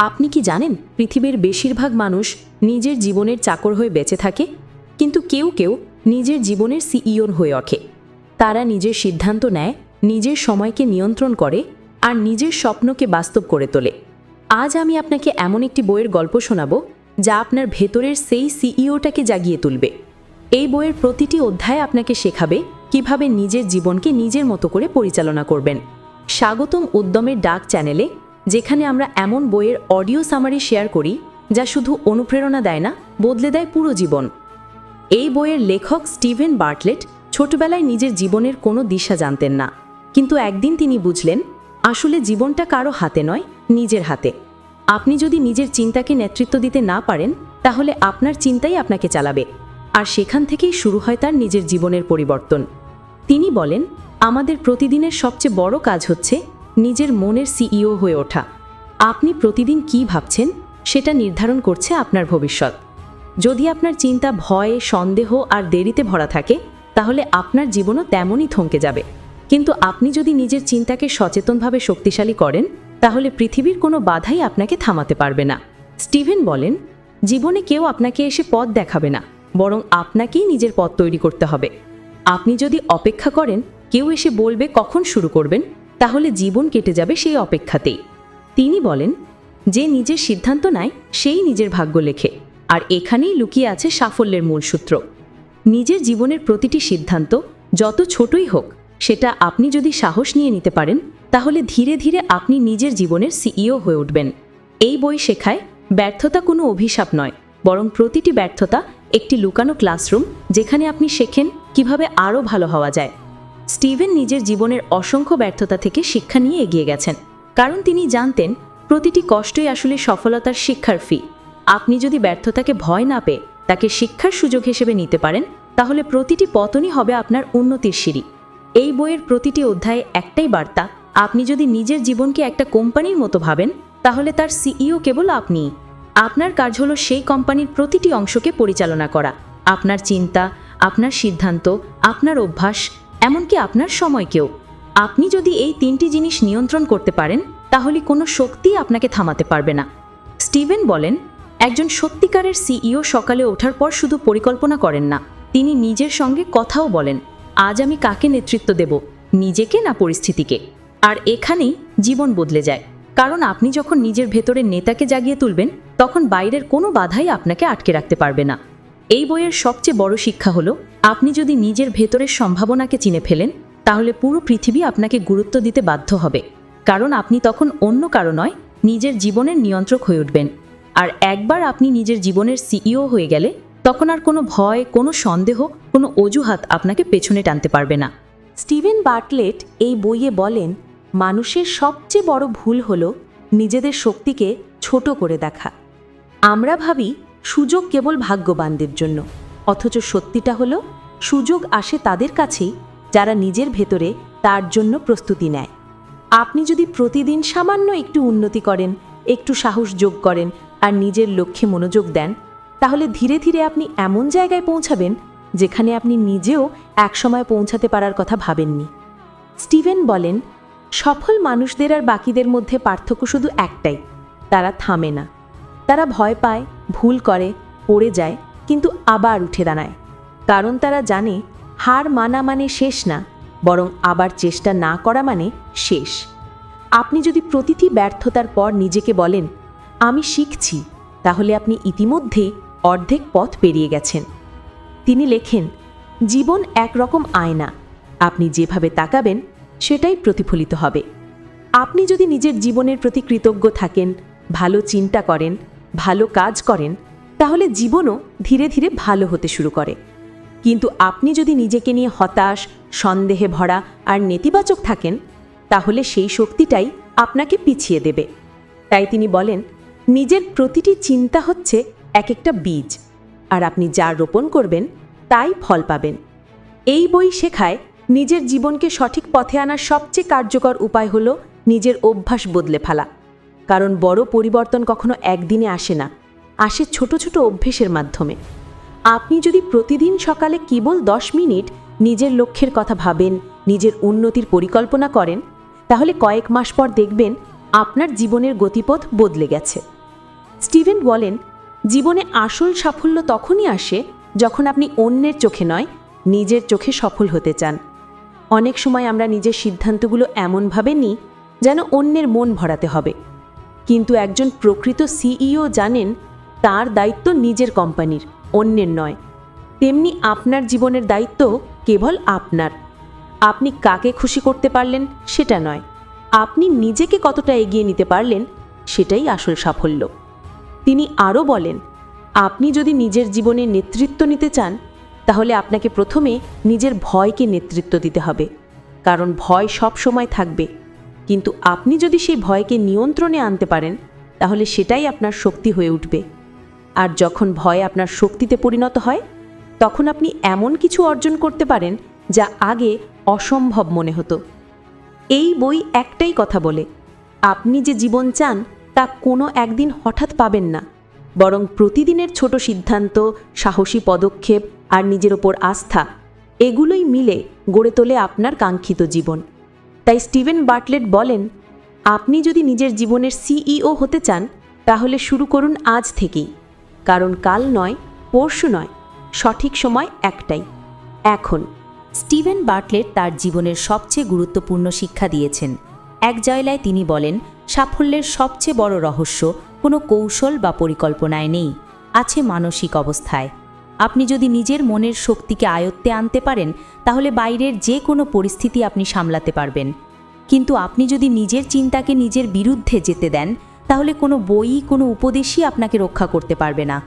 আপনি কি জানেন, পৃথিবীর বেশিরভাগ মানুষ নিজের জীবনের চাকর হয়ে বেঁচে থাকে? কিন্তু কেউ কেউ নিজের জীবনের সিইওর হয়ে ওঠে। তারা নিজের সিদ্ধান্ত নেয়, নিজের সময়কে নিয়ন্ত্রণ করে আর নিজের স্বপ্নকে বাস্তব করে তোলে। আজ আমি আপনাকে এমন একটি বইয়ের গল্প শোনাবো, যা আপনার ভেতরের সেই সিইওটাকে জাগিয়ে তুলবে। এই বইয়ের প্রতিটি অধ্যায় আপনাকে শেখাবে কীভাবে নিজের জীবনকে নিজের মতো করে পরিচালনা করবেন। স্বাগতম উদ্যমের ডাক চ্যানেলে যেখানে আমরা এমন বইয়ের অডিও সামারি শেয়ার করি যা শুধু অনুপ্রেরণা দেয় না, বদলে দেয় পুরো জীবন। এই বইয়ের লেখক স্টিভেন বার্টলেট ছোটবেলায় নিজের জীবনের কোনো দিশা জানতেন না। কিন্তু একদিন তিনি বুঝলেন, আসলে জীবনটা কারও হাতে নয়, নিজের হাতে। আপনি যদি নিজের চিন্তাকে নেতৃত্ব দিতে না পারেন, তাহলে আপনার চিন্তাই আপনাকে চালাবে। আর সেখান থেকেই শুরু হয় তার নিজের জীবনের পরিবর্তন। তিনি বলেন, আমাদের প্রতিদিনের সবচেয়ে বড় কাজ হচ্ছে নিজের মনের সিইও হয়ে ওঠা। আপনি প্রতিদিন কি ভাবছেন, সেটা নির্ধারণ করছে আপনার ভবিষ্যৎ। যদি আপনার চিন্তা ভয়, সন্দেহ আর দেরিতে ভরা থাকে, তাহলে আপনার জীবনও তেমনই থমকে যাবে। কিন্তু আপনি যদি নিজের চিন্তাকে সচেতনভাবে শক্তিশালী করেন, তাহলে পৃথিবীর কোনো বাধাই আপনাকে থামাতে পারবে না। স্টিভেন বলেন, জীবনে কেউ আপনাকে এসে পথ দেখাবে না, বরং আপনাকেই নিজের পথ তৈরি করতে হবে। আপনি যদি অপেক্ষা করেন, কেউ এসে বলবে কখন শুরু করবেন তাহলে জীবন কেটে যাবে সেই অপেক্ষাতেই। তিনি বলেন, যে নিজের সিদ্ধান্ত নেয়, সেই নিজের ভাগ্য লেখে। আর এখানেই লুকিয়ে আছে সাফল্যের মূল সূত্র। নিজের জীবনের প্রতিটি সিদ্ধান্ত, যত ছোটই হোক, সেটা আপনি যদি সাহস নিয়ে নিতে পারেন, তাহলে ধীরে ধীরে আপনি নিজের জীবনের সিইও হয়ে উঠবেন। এই বই শেখায়, ব্যর্থতা কোনো অভিশাপ নয়, বরং প্রতিটি ব্যর্থতা একটি লুকানো ক্লাসরুম, যেখানে আপনি শেখেন কীভাবে আরও ভালো হওয়া যায়। স্টিভেন নিজের জীবনের অসংখ্য ব্যর্থতা থেকে শিক্ষা নিয়ে এগিয়ে গেছেন। কারণ তিনি জানতেন, প্রতিটি কষ্টই আসলে সফলতার শিক্ষার ফি আপনি যদি ব্যর্থতাকে ভয় না পেয়ে তাকে শিক্ষার সুযোগ হিসেবে নিতে পারেন, তাহলে প্রতিটি পতনই হবে আপনার উন্নতির সিঁড়ি। এই বইয়ের প্রতিটি অধ্যায়ে একটাই বার্তা, আপনি যদি নিজের জীবনকে একটা কোম্পানির মতো ভাবেন, তাহলে তার সিইও কেবল আপনিই। আপনার কাজ হলো সেই কোম্পানির প্রতিটি অংশকে পরিচালনা করা। আপনার চিন্তা, আপনার সিদ্ধান্ত, আপনার অভ্যাস এমনকি আপনার সময়কেও। আপনি যদি এই তিনটি জিনিস নিয়ন্ত্রণ করতে পারেন, তাহলে কোনো শক্তি আপনাকে থামাতে পারবে না। স্টিভেন বলেন, একজন সত্যিকারের সিইও সকালে ওঠার পর শুধু পরিকল্পনা করেন না, তিনি নিজের সঙ্গে কথাও বলেন, আজ আমি কাকে নেতৃত্ব দেব, নিজেকে না পরিস্থিতিকে? আর এখানেই জীবন বদলে যায়, কারণ আপনি যখন নিজের ভেতরে নেতাকে জাগিয়ে তুলবেন, তখন বাইরের কোনো বাধাই আপনাকে আটকে রাখতে পারবে না। এই বইয়ের সবচেয়ে বড় শিক্ষা হলো, আপনি যদি নিজের ভেতরের সম্ভাবনাকে চিনে ফেলেন, তাহলে পুরো পৃথিবী আপনাকে গুরুত্ব দিতে বাধ্য হবে। কারণ আপনি তখন অন্য কারও নয়, নিজের জীবনের নিয়ন্ত্রক হয়ে উঠবেন। আর একবার আপনি নিজের জীবনের সিইও হয়ে গেলে, তখন আর কোনো ভয়, কোনো সন্দেহ, কোনো অজুহাত আপনাকে পেছনে টানতে পারবে না। স্টিভেন বার্টলেট এই বইয়ে বলেন, মানুষের সবচেয়ে বড় ভুল হল নিজেদের শক্তিকে ছোট করে দেখা। আমরা ভাবি সুযোগ কেবল ভাগ্যবানদের জন্য। অথচ সত্যিটা হলো, সুযোগ আসে তাদের কাছেই, যারা নিজের ভেতরে তার জন্য প্রস্তুতি নেয়। আপনি যদি প্রতিদিন সামান্য একটু উন্নতি করেন, একটু সাহস যোগ করেন আর নিজের লক্ষ্যে মনোযোগ দেন, তাহলে ধীরে ধীরে আপনি এমন জায়গায় পৌঁছাবেন যেখানে আপনি নিজেও একসময় পৌঁছাতে পারার কথা ভাবেননি। স্টিভেন বলেন, সফল মানুষদের আর বাকিদের মধ্যে পার্থক্য শুধু একটাই, তারা থামে না। তারা ভয় পায় ভুল করে, পড়ে যায়, কিন্তু আবার উঠে দাঁড়ায়। কারণ তারা জানে, হার মানা মানে শেষ না, বরং আবার চেষ্টা না করা মানে শেষ। আপনি যদি প্রতিটি ব্যর্থতার পর নিজেকে বলেন, আমি শিখছি তাহলে আপনি ইতিমধ্যেই অর্ধেক পথ পেরিয়ে গেছেন। তিনি লেখেন, জীবন একরকম আয়না, আপনি যেভাবে তাকাবেন, সেটাই প্রতিফলিত হবে। আপনি যদি নিজের জীবনের প্রতি কৃতজ্ঞ থাকেন, ভালো চিন্তা করেন ভালো কাজ করেন, তাহলে জীবনও ধীরে ধীরে ভালো হতে শুরু করে। কিন্তু আপনি যদি নিজেকে নিয়ে হতাশ, সন্দেহে ভরা আর নেতিবাচক থাকেন, তাহলে সেই শক্তিটাই আপনাকে পিছিয়ে দেবে। তাই তিনি বলেন, নিজের প্রতিটি চিন্তা হচ্ছে এক একটা বীজ, আর আপনি যা রোপণ করবেন, তাই ফল পাবেন। এই বই শেখায় নিজের জীবনকে সঠিক পথে আনার সবচেয়ে কার্যকর উপায় হল নিজের অভ্যাস বদলে ফেলা। কারণ বড় পরিবর্তন কখনো একদিনে আসে না। আসে ছোট ছোট অভ্যেসের মাধ্যমে। আপনি যদি প্রতিদিন সকালে কেবল দশ মিনিট নিজের লক্ষ্যের কথা ভাবেন, নিজের উন্নতির পরিকল্পনা করেন, তাহলে কয়েক মাস পর দেখবেন আপনার জীবনের গতিপথ বদলে গেছে। স্টিভেন বলেন, জীবনে আসল সাফল্য তখনই আসে যখন আপনি অন্যের চোখে নয়, নিজের চোখে সফল হতে চান। অনেক সময় আমরা নিজের সিদ্ধান্তগুলো এমনভাবে নিই যেন অন্যের মন ভরাতে হবে। কিন্তু একজন প্রকৃত সিইও জানেন তার দায়িত্ব নিজের কোম্পানির, অন্যের নয়। তেমনি আপনার জীবনের দায়িত্ব কেবল আপনার। আপনি কাকে খুশি করতে পারলেন সেটা নয়। আপনি নিজেকে কতটা এগিয়ে নিতে পারলেন সেটাই আসল সাফল্য। তিনি আরও বলেন, আপনি যদি নিজের জীবনে নেতৃত্ব নিতে চান, তাহলে আপনাকে প্রথমে নিজের ভয়কে নেতৃত্ব দিতে হবে। কারণ ভয় সব সময় থাকবে। কিন্তু আপনি যদি সেই ভয়কে নিয়ন্ত্রণে আনতে পারেন, তাহলে সেটাই আপনার শক্তি হয়ে উঠবে। আর যখন ভয় আপনার শক্তিতে পরিণত হয়, তখন আপনি এমন কিছু অর্জন করতে পারেন, যা আগে অসম্ভব মনে হতো। এই বই একটাই কথা বলে, আপনি যে জীবন চান, তা কোনো একদিন হঠাৎ পাবেন না, বরং প্রতিদিনের ছোট সিদ্ধান্ত, সাহসী পদক্ষেপ আর নিজের ওপর আস্থা, এগুলোই মিলে গড়ে তোলে আপনার কাঙ্ক্ষিত জীবন। তাই স্টিভেন বার্টলেট বলেন, আপনি যদি নিজের জীবনের সিইও হতে চান, তাহলে শুরু করুন আজ থেকেই। কারণ কাল নয়, পরশু নয়, সঠিক সময় একটাই। এখন। স্টিভেন বার্টলেট তার জীবনের সবচেয়ে গুরুত্বপূর্ণ শিক্ষা দিয়েছেন। এক জয়লায় তিনি বলেন, সাফল্যের সবচেয়ে বড় রহস্য কোনো কৌশল বা পরিকল্পনায় নেই, আছে মানসিক অবস্থায়। আপনি যদি নিজের মনের শক্তিকে আয়ত্তে আনতে পারেন, তাহলে বাইরের যে কোনো পরিস্থিতি আপনি সামলাতে পারবেন। কিন্তু আপনি যদি নিজের চিন্তাকে নিজের বিরুদ্ধে যেতে দেন, তাহলে কোনো বই, কোনো উপদেশই আপনাকে রক্ষা করতে পারবে না।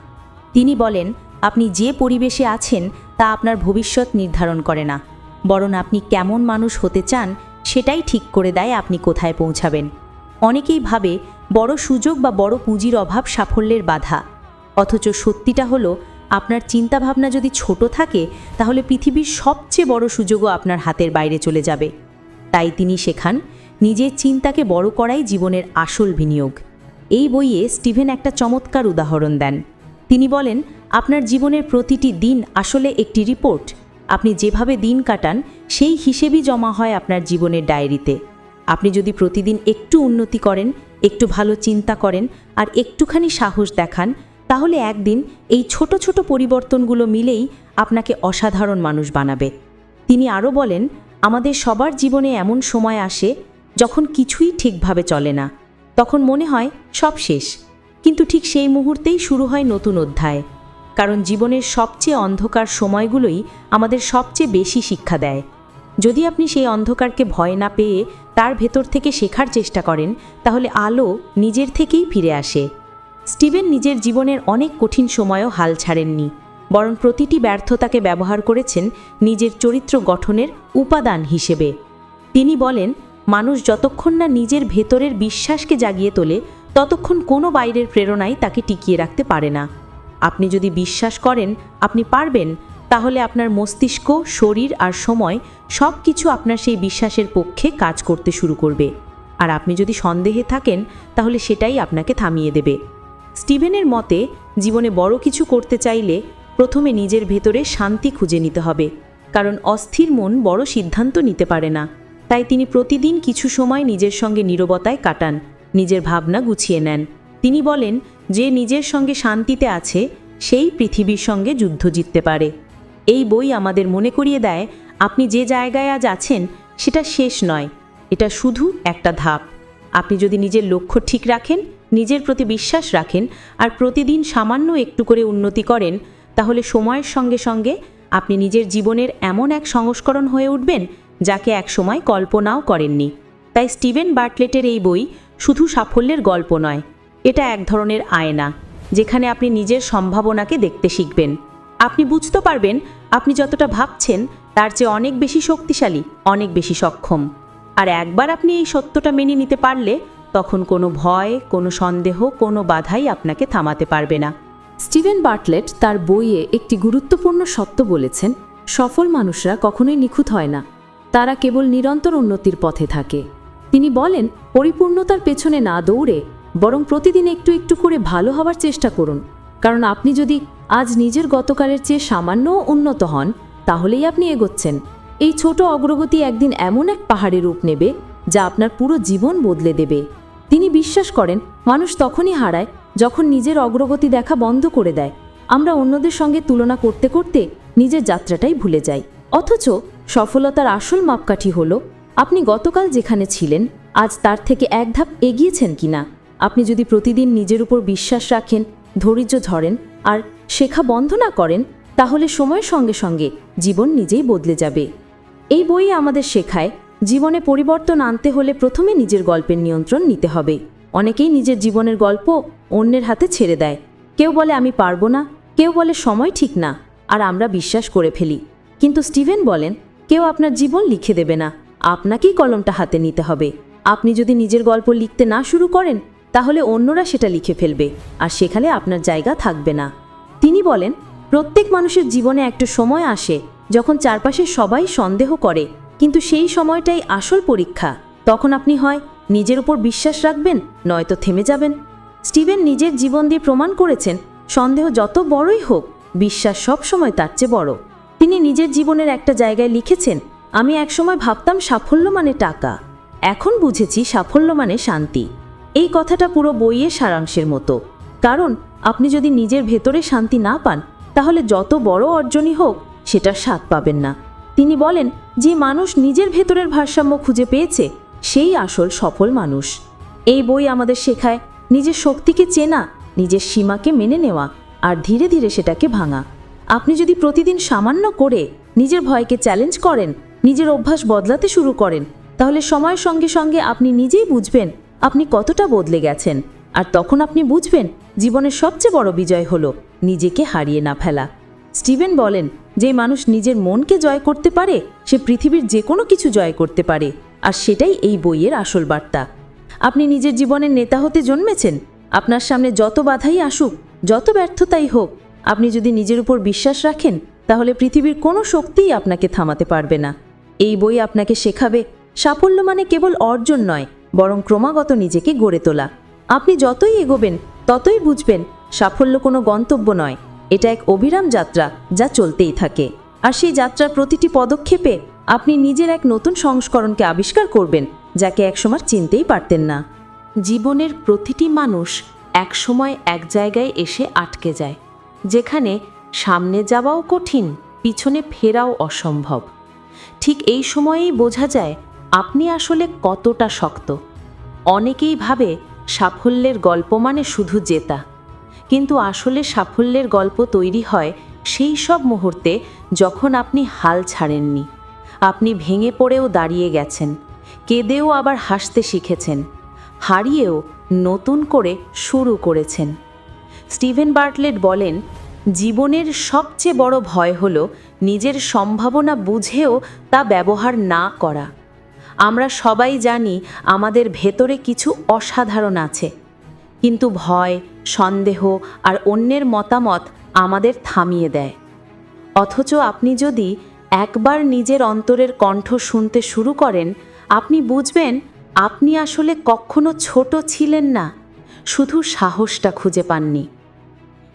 তিনি বলেন, আপনি যে পরিবেশে আছেন, তা আপনার ভবিষ্যৎ নির্ধারণ করে না। বরং আপনি কেমন মানুষ হতে চান, সেটাই ঠিক করে দেয় আপনি কোথায় পৌঁছাবেন। অনেকেই ভাবে, বড় সুযোগ বা বড় পুঁজির অভাব সাফল্যের বাধা। অথচ সত্যিটা হলো আপনার চিন্তাভাবনা যদি ছোট থাকে, তাহলে পৃথিবীর সবচেয়ে বড় সুযোগও আপনার হাতের বাইরে চলে যাবে। তাই তিনি শেখান, নিজের চিন্তাকে বড় করাই জীবনের আসল বিনিয়োগ। এই বইয়ে স্টিভেন একটা চমৎকার উদাহরণ দেন। তিনি বলেন, আপনার জীবনের প্রতিটি দিন আসলে একটি রিপোর্ট। আপনি যেভাবে দিন কাটান, সেই হিসেবই জমা হয় আপনার জীবনের ডায়েরিতে। আপনি যদি প্রতিদিন একটু উন্নতি করেন, একটু ভালো চিন্তা করেন, আর একটুখানি সাহস দেখান তাহলে একদিন এই ছোট ছোট পরিবর্তনগুলো মিলেই আপনাকে অসাধারণ মানুষ বানাবে। তিনি আরও বলেন, আমাদের সবার জীবনে এমন সময় আসে যখন কিছুই ঠিকভাবে চলে না। তখন মনে হয় সব শেষ। কিন্তু ঠিক সেই মুহূর্তেই শুরু হয় নতুন অধ্যায়। কারণ জীবনের সবচেয়ে অন্ধকার সময়গুলোই আমাদের সবচেয়ে বেশি শিক্ষা দেয়। যদি আপনি সেই অন্ধকারকে ভয় না পেয়ে তার ভেতর থেকে শেখার চেষ্টা করেন, তাহলে আলো নিজের থেকেই ফিরে আসে। স্টিভেন নিজের জীবনের অনেক কঠিন সময়ও হাল ছাড়েননি, বরং প্রতিটি ব্যর্থতাকে ব্যবহার করেছেন নিজের চরিত্র গঠনের উপাদান হিসেবে। তিনি বলেন, মানুষ যতক্ষণ না নিজের ভেতরের বিশ্বাসকে জাগিয়ে তোলে, ততক্ষণ কোনো বাইরের প্রেরণাই তাকে টিকিয়ে রাখতে পারে না। আপনি যদি বিশ্বাস করেন, আপনি পারবেন, তাহলে আপনার মস্তিষ্ক, শরীর আর সময় সব কিছু আপনার সেই বিশ্বাসের পক্ষে কাজ করতে শুরু করবে। আর আপনি যদি সন্দেহে থাকেন, তাহলে সেটাই আপনাকে থামিয়ে দেবে। স্টিভেনের মতে, জীবনে বড় কিছু করতে চাইলে প্রথমে নিজের ভেতরে শান্তি খুঁজে নিতে হবে, কারণ অস্থির মন বড় সিদ্ধান্ত নিতে পারে না। তাই তিনি প্রতিদিন কিছু সময় নিজের সঙ্গে নীরবতায় কাটান, নিজের ভাবনা গুছিয়ে নেন। তিনি বলেন, যে নিজের সঙ্গে শান্তিতে আছে, সেই পৃথিবীর সঙ্গে যুদ্ধ জিততে পারে। এই বই আমাদের মনে করিয়ে দেয়, আপনি যে জায়গায় আজ আছেন, সেটা শেষ নয়, এটা শুধু একটা ধাপ। আপনি যদি নিজের লক্ষ্য ঠিক রাখেন নিজের প্রতি বিশ্বাস রাখেন আর প্রতিদিন সামান্য একটু করে উন্নতি করেন, তাহলে সময়ের সঙ্গে সঙ্গে আপনি নিজের জীবনের এমন এক সংস্করণ হয়ে উঠবেন যাকে একসময় কল্পনাও করেননি। তাই স্টিভেন বার্টলেটের এই বই শুধু সাফল্যের গল্প নয়, এটা এক ধরনের আয়না, যেখানে আপনি নিজের সম্ভাবনাকে দেখতে শিখবেন। আপনি বুঝতে পারবেন, আপনি যতটা ভাবছেন, তার চেয়ে অনেক বেশি শক্তিশালী, অনেক বেশি সক্ষম। আর একবার আপনি এই সত্যটা মেনে নিতে পারলে তখন কোনো ভয়, কোনো সন্দেহ, কোনো বাধাই আপনাকে থামাতে পারবে না। স্টিভেন বার্টলেট তার বইয়ে একটি গুরুত্বপূর্ণ সত্য বলেছেন, সফল মানুষরা কখনোই নিখুঁত হয় না। তারা কেবল নিরন্তর উন্নতির পথে থাকে। তিনি বলেন, পরিপূর্ণতার পেছনে না দৌড়ে, বরং প্রতিদিন একটু একটু করে ভালো হওয়ার চেষ্টা করুন। কারণ আপনি যদি আজ নিজের গতকালের চেয়ে সামান্যও উন্নত হন, তাহলেই আপনি এগোচ্ছেন। এই ছোট অগ্রগতি একদিন এমন এক পাহাড়ে রূপ নেবে, যা আপনার পুরো জীবন বদলে দেবে। বিশ্বাস করেন, মানুষ তখনই হারায় যখন নিজের অগ্রগতি দেখা বন্ধ করে দেয়। আমরা অন্যদের সঙ্গে তুলনা করতে করতে নিজের যাত্রাটাই ভুলে যাই। অথচ সফলতার আসল মাপকাঠি হল, আপনি গতকাল যেখানে ছিলেন, আজ তার থেকে এক ধাপ এগিয়েছেন কিনা? আপনি যদি প্রতিদিন নিজের উপর বিশ্বাস রাখেন, ধৈর্য ধরেন আর শেখা বন্ধ না করেন, তাহলে সময়ের সঙ্গে সঙ্গে জীবন নিজেই বদলে যাবে। এই বই আমাদের শেখায়, জীবনে পরিবর্তন আনতে হলে প্রথমে নিজের গল্পের নিয়ন্ত্রণ নিতে হবে। অনেকেই নিজের জীবনের গল্প অন্যের হাতে ছেড়ে দেয়। কেউ বলে, আমি পারব না। কেউ বলে, সময় ঠিক না। আর আমরা বিশ্বাস করে ফেলি। কিন্তু স্টিভেন বলেন, কেউ আপনার জীবন লিখে দেবে না। আপনাকেই কলমটা হাতে নিতে হবে। আপনি যদি নিজের গল্প লিখতে না শুরু করেন, তাহলে অন্যরা সেটা লিখে ফেলবে আর সেখানে আপনার জায়গা থাকবে না। তিনি বলেন, প্রত্যেক মানুষের জীবনে একটা সময় আসে যখন চারপাশে সবাই সন্দেহ করে, কিন্তু সেই সময়টাই আসল পরীক্ষা। তখন আপনি হয় নিজের উপর বিশ্বাস রাখবেন, নয়তো থেমে যাবেন। স্টিভেন নিজের জীবন দিয়ে প্রমাণ করেছেন, সন্দেহ যত বড়ই হোক, বিশ্বাস সব সময় তার চেয়ে বড়। তিনি নিজের জীবনের একটা জায়গায় লিখেছেন, আমি একসময় ভাবতাম সাফল্য মানে টাকা। এখন বুঝেছি সাফল্য মানে শান্তি। এই কথাটা পুরো বইয়ের সারাংশের মতো। কারণ, আপনি যদি নিজের ভেতরে শান্তি না পান, তাহলে যত বড় অর্জনই হোক, সেটার স্বাদ পাবেন না। তিনি বলেন, যে মানুষ নিজের ভেতরের ভারসাম্য খুঁজে পেয়েছে সেই আসল সফল মানুষ। এই বই আমাদের শেখায় নিজের শক্তিকে চেনা, নিজের সীমাকে মেনে নেওয়া আর ধীরে ধীরে সেটাকে ভাঙা। আপনি যদি প্রতিদিন সামান্য করে নিজের ভয়কে চ্যালেঞ্জ করেন, নিজের অভ্যাস বদলাতে শুরু করেন, তাহলে সময়ের সঙ্গে সঙ্গে আপনি নিজেই বুঝবেন আপনি কতটা বদলে গেছেন। আর তখন আপনি বুঝবেন জীবনের সবচেয়ে বড় বিজয় হলো নিজেকে হারিয়ে না ফেলা। স্টিভেন বলেন যে মানুষ নিজের মনকে জয় করতে পারে, সে পৃথিবীর যে কোনো কিছু জয় করতে পারে। আর সেটাই এই বইয়ের আসল বার্তা। আপনি নিজের জীবনের নেতা হতে জন্মেছেন, আপনার সামনে যত বাধাই আসুক, যত ব্যর্থতাই হোক, আপনি যদি নিজের উপর বিশ্বাস রাখেন, তাহলে পৃথিবীর কোনো শক্তিই আপনাকে থামাতে পারবে না। এই বই আপনাকে শেখাবে, সাফল্য মানে কেবল অর্জন নয়, বরং ক্রমাগত নিজেকে গড়ে তোলা। আপনি যতই এগোবেন, ততই বুঝবেন, সাফল্য কোনো গন্তব্য নয়, এটা এক অবিরাম যাত্রা যা চলতেই থাকে। আর সেই যাত্রার প্রতিটি পদক্ষেপে আপনি নিজের এক নতুন সংস্করণকে আবিষ্কার করবেন, যাকে একসময় চিনতেই পারতেন না। জীবনের প্রতিটি মানুষ একসময় এক জায়গায় এসে আটকে যায়, যেখানে সামনে যাওয়াও কঠিন, পিছনে ফেরাও অসম্ভব। ঠিক এই সময়েই বোঝা যায়, আপনি আসলে কতটা শক্ত। অনেকেই ভাবে সাফল্যের গল্প মানে শুধু জেতা। কিন্তু আসলে সাফল্যের গল্প তৈরি হয় সেই সব মুহূর্তে যখন আপনি হাল ছাড়েননি। আপনি ভেঙে পড়েও দাঁড়িয়ে গেছেন, কেঁদেও আবার হাসতে শিখেছেন, হারিয়েও নতুন করে শুরু করেছেন। স্টিভেন বার্টলেট বলেন, জীবনের সবচেয়ে বড় ভয় হল নিজের সম্ভাবনা বুঝেও তা ব্যবহার না করা। আমরা সবাই জানি আমাদের ভেতরে কিছু অসাধারণ আছে, কিন্তু ভয়, সন্দেহ আর অন্যের মতামত আমাদের থামিয়ে দেয়। অথচ আপনি যদি একবার নিজের অন্তরের কণ্ঠ শুনতে শুরু করেন, আপনি বুঝবেন আপনি আসলে কখনো ছোট ছিলেন না, শুধু সাহসটা খুঁজে পাননি।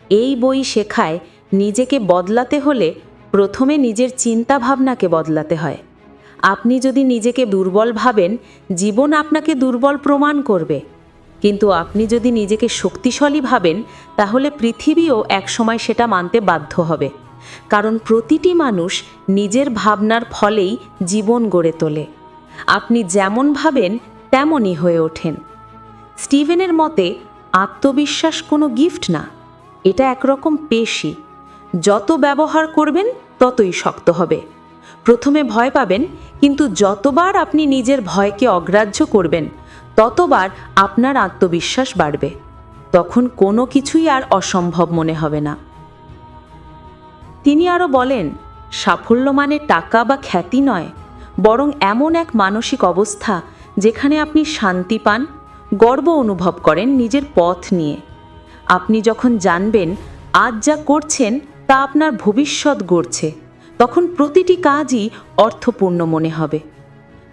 এই বই শেখায় নিজেকে বদলাতে হলে প্রথমে নিজের চিন্তা ভাবনাকে বদলাতে হয়। আপনি যদি নিজেকে দুর্বল ভাবেন, জীবন আপনাকে দুর্বল প্রমাণ করবে। কিন্তু আপনি যদি নিজেকে শক্তিশালী ভাবেন, তাহলে পৃথিবীও একসময় সেটা মানতে বাধ্য হবে। কারণ প্রতিটি মানুষ নিজের ভাবনার ফলেই জীবন গড়ে তোলে। আপনি যেমন ভাবেন, তেমনই হয়ে ওঠেন। স্টিভেনের মতে, আত্মবিশ্বাস কোনো গিফট না, এটা একরকম পেশি। যত ব্যবহার করবেন, ততই শক্ত হবে। প্রথমে ভয় পাবেন, কিন্তু যতবার আপনি নিজের ভয়কে অগ্রাহ্য করবেন, ততবার আপনার আত্মবিশ্বাস বাড়বে। তখন কোনো কিছুই আর অসম্ভব মনে হবে না। তিনি আরও বলেন সাফল্য মানে টাকা বা খ্যাতি নয়, বরং এমন এক মানসিক অবস্থা যেখানে আপনি শান্তি পান, গর্ব অনুভব করেন নিজের পথ নিয়ে। আপনি যখন জানবেন আজ যা করছেন তা আপনার ভবিষ্যৎ গড়ছে, তখন প্রতিটি কাজই অর্থপূর্ণ মনে হবে।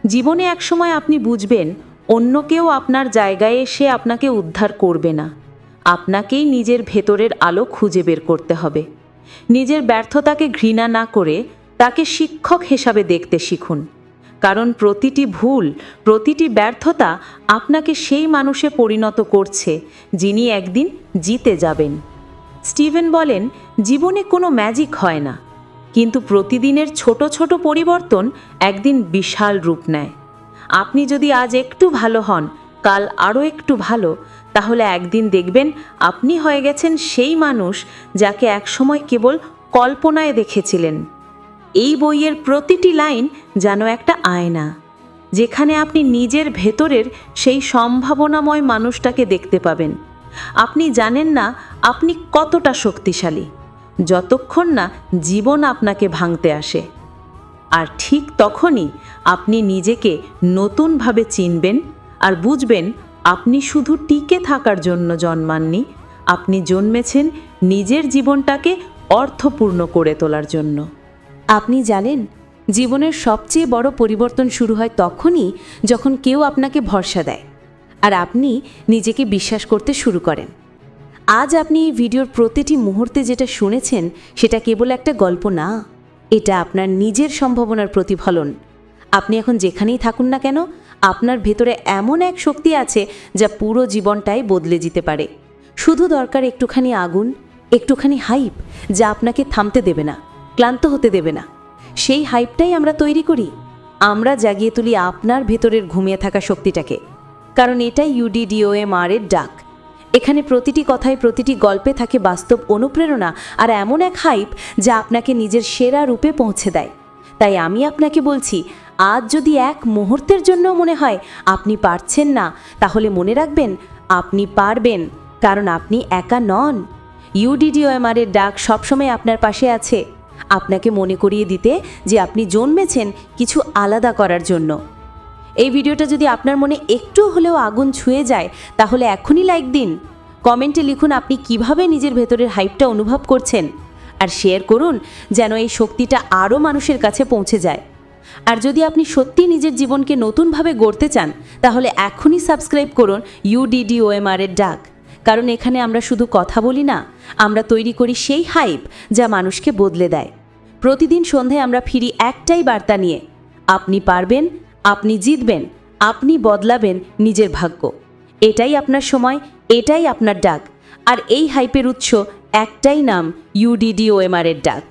জীবনে একসময় আপনি বুঝবেন, অন্য কেউ আপনার জায়গায় এসে আপনাকে উদ্ধার করবে না। আপনাকেই নিজের ভেতরের আলো খুঁজে বের করতে হবে। নিজের ব্যর্থতাকে ঘৃণা না করে তাকে শিক্ষক হিসাবে দেখতে শিখুন। কারণ প্রতিটি ভুল, প্রতিটি ব্যর্থতা আপনাকে সেই মানুষে পরিণত করছে, যিনি একদিন জিতে যাবেন। স্টিভেন বলেন, জীবনে কোনো ম্যাজিক হয় না। কিন্তু প্রতিদিনের ছোট ছোট পরিবর্তন একদিন বিশাল রূপ নেয়। আপনি যদি আজ একটু ভালো হন, কাল আরও একটু ভালো তাহলে একদিন দেখবেন আপনি হয়ে গেছেন সেই মানুষ যাকে একসময় কেবল কল্পনায় দেখেছিলেন। এই বইয়ের প্রতিটি লাইন যেন একটা আয়না, যেখানে আপনি নিজের ভেতরের সেই সম্ভাবনাময় মানুষটাকে দেখতে পাবেন। আপনি জানেন না আপনি কতটা শক্তিশালী, যতক্ষণ না জীবন আপনাকে ভাঙতে আসে। আর ঠিক তখনই আপনি নিজেকে নতুনভাবে চিনবেন আর বুঝবেন আপনি শুধু টিকে থাকার জন্য জন্মাননি, আপনি জন্মেছেন নিজের জীবনটাকে অর্থপূর্ণ করে তোলার জন্য। আপনি জানেন, জীবনের সবচেয়ে বড় পরিবর্তন শুরু হয় তখনই যখন কেউ আপনাকে ভরসা দেয় আর আপনি নিজেকে বিশ্বাস করতে শুরু করেন। আজ আপনি এই ভিডিওর প্রতিটি মুহূর্তে যেটা শুনেছেন সেটা কেবল একটা গল্প না, এটা আপনার নিজের সম্ভাবনার প্রতিফলন। আপনি এখন যেখানেই থাকুন না কেন আপনার ভেতরে এমন এক শক্তি আছে যা পুরো জীবনটাই বদলে যেতে পারে। শুধু দরকার একটুখানি আগুন, একটুখানি হাইপ, যা আপনাকে থামতে দেবে না, ক্লান্ত হতে দেবে না। সেই হাইপটাই আমরা তৈরি করি। আমরা জাগিয়ে তুলি আপনার ভেতরের ঘুমিয়ে থাকা শক্তিটাকে। কারণ এটাই ইউডিডিওএমআর এর ডাক। এখানে প্রতিটি কথায় প্রতিটি গল্পে থাকে বাস্তব অনুপ্রেরণা আর এমন এক হাইপ যা আপনাকে নিজের সেরা রূপে পৌঁছে দেয়। তাই আমি আপনাকে বলছি আজ যদি এক মুহূর্তের জন্য মনে হয় আপনি পারছেন না, তাহলে মনে রাখবেন আপনি পারবেন, কারণ আপনি একা নন। ইউডিডিওএমআর এর ডাক সবসময় আপনার পাশে আছে। আপনাকে মনে করিয়ে দিতে যে আপনি জন্মেছেন কিছু আলাদা করার জন্য। এই ভিডিওটা যদি আপনার মনে একটু হলেও আগুন ছুঁয়ে যায়, তাহলে এখনই লাইক দিন। কমেন্টে লিখুন আপনি কীভাবে নিজের ভেতরের হাইপটা অনুভব করছেন। আর শেয়ার করুন, যেন এই শক্তিটা আরও মানুষের কাছে পৌঁছে যায়। আর যদি আপনি সত্যি নিজের জীবনকে নতুনভাবে গড়তে চান, তাহলে এখনই সাবস্ক্রাইব করুন ইউডিডিওএমআর এর ডাক। কারণ এখানে আমরা শুধু কথা বলি না, আমরা তৈরি করি সেই হাইপ যা মানুষকে বদলে দেয়। প্রতিদিন সন্ধ্যায় আমরা ফিরি একটাই বার্তা নিয়ে, আপনি পারবেন, আপনি জিতবেন, আপনি বদলাবেন নিজের ভাগ্য। এটাই আপনার সময়, এটাই আপনার ডাক। আর এই হাইপের উৎস একটাই নাম ইউডিডিওএমআর এর ডাক।